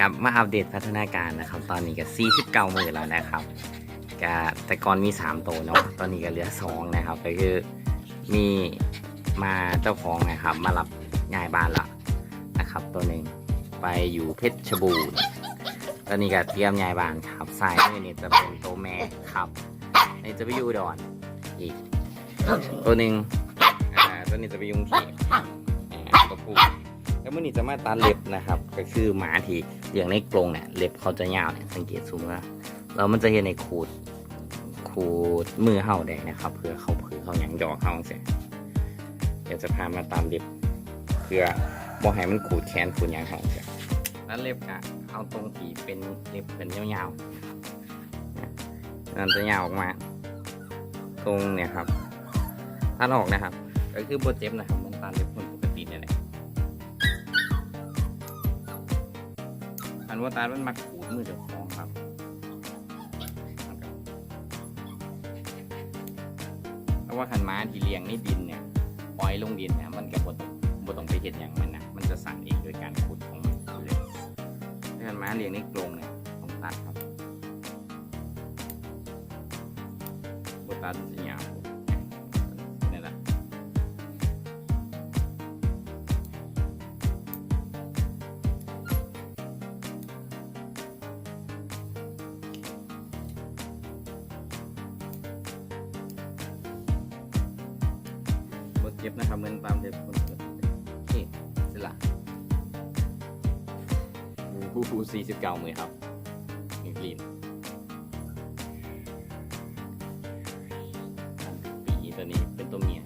ครับมาอัปเดตพัฒนาการนะครับ ตอนนี้ก็49มือแล้วนะครับก็แต่ก่อนมี 3 ตัวเนาะตอนนี้ก็เหลือ 2 นะครับ ก็คือมีมาเจ้าของนะครับ มารับง่ายบ้านละนะครับ ตัวหนึ่งไปอยู่เพชรบูรณ์ตอนนี้ก็เตรียมย้ายบ้านครับสายนี่จะเป็นตัวแม่ครับนี่จะไปอยู่ดอนอีก ตัวหนึ่งอ่าตัวนี้จะไปยุ่กรุงเท นี้จะมาตัดเล็บนะครับ ก็คือหมาที่เลี้ยงในกรงเนี่ยเล็บเขาจะยาวเนี่ยสังเกตสูงว่าแล้วมันจะเห็นในขูดขูดมือเห่าได้นะครับ เพื่อเขาเพื่อเขาหยังยอกเห่าเสร็จเดี๋ยวจะพามาตามเล็บเพื่อบ่ให้มันขูดแขนขูดหยังเห่าเสร็จแล้วเล็บกะเอาตรงที่เป็นเล็บเป็นยาวๆนั่นจะยาวออกมา ตรงเนี่ยครับตัดออกนะครับ ก็คือโบเจ็บนะครับมันตัดเล็บคน นว่าตามันมักขูดมือเจ้าของครับเพราะว่าขันม้าที่เลี้ยงในดินเนี่ยปล่อยลงดินเนี่ยมันก็บ่ต้องบ่ต้องไปเห็นอย่างมันนะมันจะสั่งเองโดยการขูดของมันเลยถ้าขันม้าเลี้ยงในกรงเนี่ยต้องตัดครับบตัดมันจะยาว ฟนะครับเหมือนตามเชฟคนนี่สละผู้ฟูสี่สิบเก้ามือครับนี่ลีนปีตัวนี้เป็นตัวเมีย